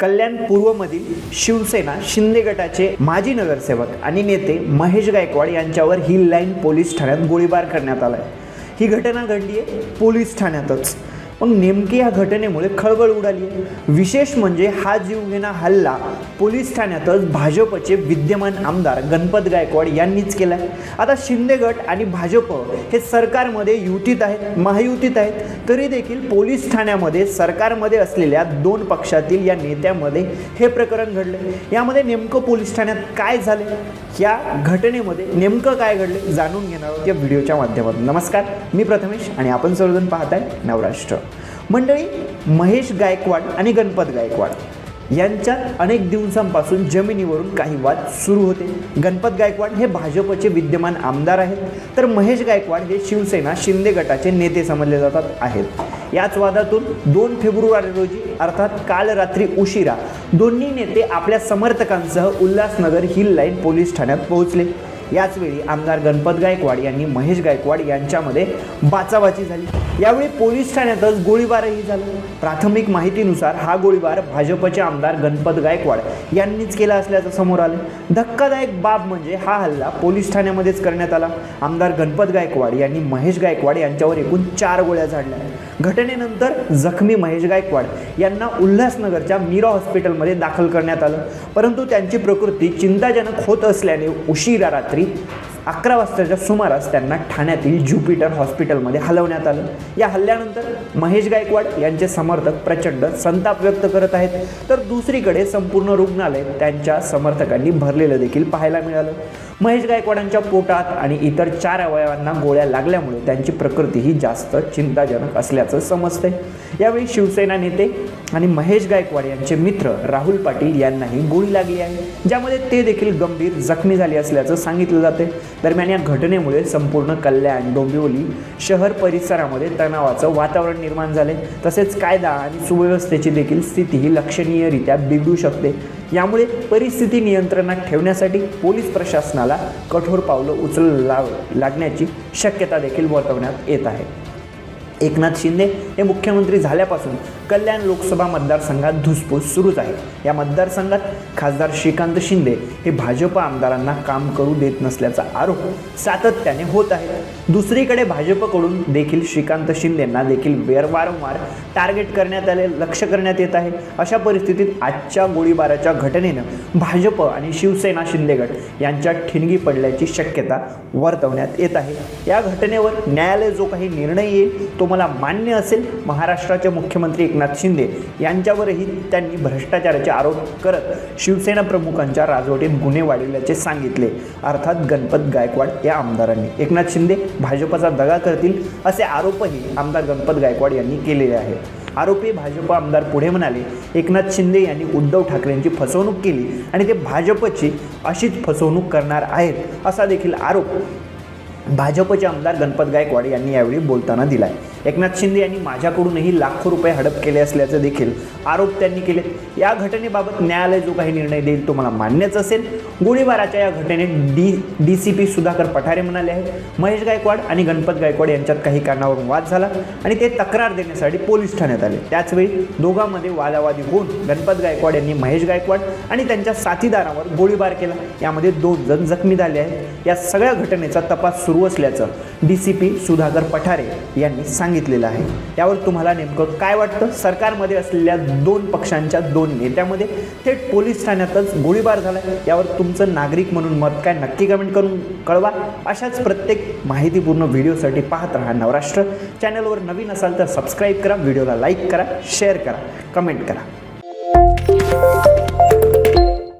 कल्याण पूर्वमधील शिवसेना शिंदे गटाचे माजी नगरसेवक आणि नेते महेश गायकवाड यांच्यावर हिल लाईन पोलीस ठाण्यात गोळीबार करण्यात आला आहे ही घटना घडली आहे पोलीस ठाण्यातच. मग नेमकी या घटनेमुळे खळबळ उडाली. विशेष म्हणजे हा जीवघेणा हल्ला पोलीस ठाण्यातच भाजपचे विद्यमान आमदार गणपत गायकवाड यांनीच केला आहे आता शिंदे गट आणि भाजप हे सरकारमध्ये युतीत आहेत महायुतीत आहेत तरी देखील पोलीस ठाण्यामध्ये सरकारमध्ये असलेल्या दोन पक्षातील या नेत्यामध्ये हे प्रकरण घडले यामध्ये नेमकं पोलीस ठाण्यात काय झाले या घटनेमध्ये नेमकं काय घडले जाणून घेणार आहोत या व्हिडिओच्या माध्यमातून. नमस्कार मी प्रथमेश आणि आपण सर्वजण पाहताय नवराष्ट्र. मंडळी महेश गायकवाड आणि गणपत गायकवाड यांच्यात अनेक दिवसांपासून जमिनीवरून काही वाद सुरू होते. गणपत गायकवाड हे भाजपचे विद्यमान आमदार आहेत. तर महेश गायकवाड हे शिवसेना शिंदे गटाचे नेते समजले जातात आहेत. याच वादातून दोन फेब्रुवारी रोजी अर्थात काल रात्री उशिरा दोन्ही नेते आपल्या समर्थकांसह उल्हासनगर हिल लाईन पोलीस ठाण्यात पोहोचले. याचवेळी आमदार गणपत गायकवाड यांनी महेश गायकवाड यांच्यामध्ये बाचाबाची झाली. यावेळी पोलीस ठाण्यातच गोळीबारही झाला. प्राथमिक माहितीनुसार हा गोळीबार भाजपचे आमदार गणपत गायकवाड यांनीच केला असल्याचं समोर आलं. धक्कादायक बाब म्हणजे हा हल्ला पोलीस ठाण्यामध्येच करण्यात आला. आमदार गणपत गायकवाड यांनी महेश गायकवाड यांच्यावर एकूण चार गोळ्या झाडल्या. घटनेनंतर जखमी महेश गायकवाड यांना उल्हासनगरच्या मीरा हॉस्पिटलमध्ये दाखल करण्यात आलं. परंतु त्यांची प्रकृती चिंताजनक होत असल्याने उशिरा रात्री अकरा वाजताच्या सुमारास त्यांना ठाण्यातील ज्युपिटर हॉस्पिटलमध्ये हलवण्यात आलं. या हल्ल्यानंतर महेश गायकवाड यांचे समर्थक प्रचंड संताप व्यक्त करत आहेत. तर दुसरीकडे संपूर्ण रुग्णालय त्यांच्या समर्थकांनी भरलेलं देखील पाहायला मिळालं. महेश गायकवाडांच्या पोटात आणि इतर चार अवयवांना गोळ्या लागल्यामुळे त्यांची प्रकृती ही जास्त चिंताजनक असल्याचं समजतंय. यावेळी शिवसेना नेते आणि महेश गायकवाड यांचे मित्र राहुल पाटील यांनाही गोळी लागली आहे ज्यामध्ये ते देखील गंभीर जखमी झाले असल्याचं सांगितलं जाते दरम्यान या घटनेमुळे संपूर्ण कल्याण डोंबिवली शहर परिसरामध्ये तणावाचं वातावरण निर्माण झाले तसेच कायदा आणि सुव्यवस्थेची देखील स्थिती ही लक्षणीयरित्या बिघडू शकते. यामुळे परिस्थिती नियंत्रणात ठेवण्यासाठी पोलीस प्रशासनाला कठोर पावलं उचल लागण्याची शक्यता देखील वर्तवण्यात येत आहे. एकनाथ शिंदे हे मुख्यमंत्री झाल्यापासून कल्याण लोकसभा मतदारसंघात धुसफूस सुरूच आहे या मतदारसंघात खासदार श्रीकांत शिंदे हे भाजप आमदारांना काम करू देत नसल्याचा आरोप सातत्याने होत आहे. दुसरीकडे भाजपकडून देखील श्रीकांत शिंदेंना देखील वेर वारंवार टार्गेट करण्यात आले लक्ष करण्यात येत आहे. अशा परिस्थितीत आजच्या गोळीबाराच्या घटनेनं भाजप आणि शिवसेना शिंदे गट ठिणगी पडल्याची शक्यता वर्तवण्यात येत आहे. या घटनेवर न्यायालय जो काही निर्णय येईल तो तुम्हाला मान्य असेल. महाराष्ट्राचे मुख्यमंत्री एकनाथ शिंदे यांच्यावरही त्यांनी भ्रष्टाचाराचे आरोप करत शिवसेना प्रमुखांच्या राजवटीत गुन्हे वाढविल्याचे सांगितले. अर्थात गणपत गायकवाड या आमदारांनी. एकनाथ शिंदे भाजपचा दगा करतील असे आरोपही आमदार गणपत गायकवाड यांनी केलेले आहेत. आरोपी भाजप आमदार पुढे म्हणाले एकनाथ शिंदे यांनी उद्धव ठाकरेंची फसवणूक केली आणि ते भाजपची अशीच फसवणूक करणार आहेत. असा देखील आरोप भाजपचे आमदार गणपत गायकवाड यांनी यावेळी बोलताना दिला आहे एकनाथ शिंदे यांनी माझ्याकडूनही लाखो रुपये हडप केले असल्याचं देखील आरोप त्यांनी केले. या घटनेबाबत न्यायालय जो काही निर्णय देईल तो मला मान्यच असेल. गोळीबाराच्या या घटनेत D D C P Sudhakar Pathare म्हणाले आहेत. महेश गायकवाड आणि गणपत गायकवाड यांच्यात काही कारणावरून वाद झाला आणि ते तक्रार देण्यासाठी पोलीस ठाण्यात आले. त्याचवेळी दोघांमध्ये वादावादी होऊन गणपत गायकवाड यांनी महेश गायकवाड आणि त्यांच्या साथीदारावर गोळीबार केला. यामध्ये दोन जण जखमी झाले आहेत. या सगळ्या घटनेचा तपास सुरू असल्याचं D C P Sudhakar Pathare यांनी सांगितलेलं आहे. यावर तुम्हाला नेमकं काय वाटतं? सरकारमध्ये असलेल्या दोन पक्षांच्या दोन नेत्यामध्ये थेट पोलीस ठाण्यातच गोळीबार झाला यावर तुमचं नागरिक म्हणून मत काय नक्की कमेंट करून कळवा. अशाच प्रत्येक माहितीपूर्ण व्हिडिओसाठी पाहत राहा नवराष्ट्र. चॅनलवर नवीन असाल तर सबस्क्राईब करा व्हिडिओला लाईक करा शेअर करा कमेंट करा.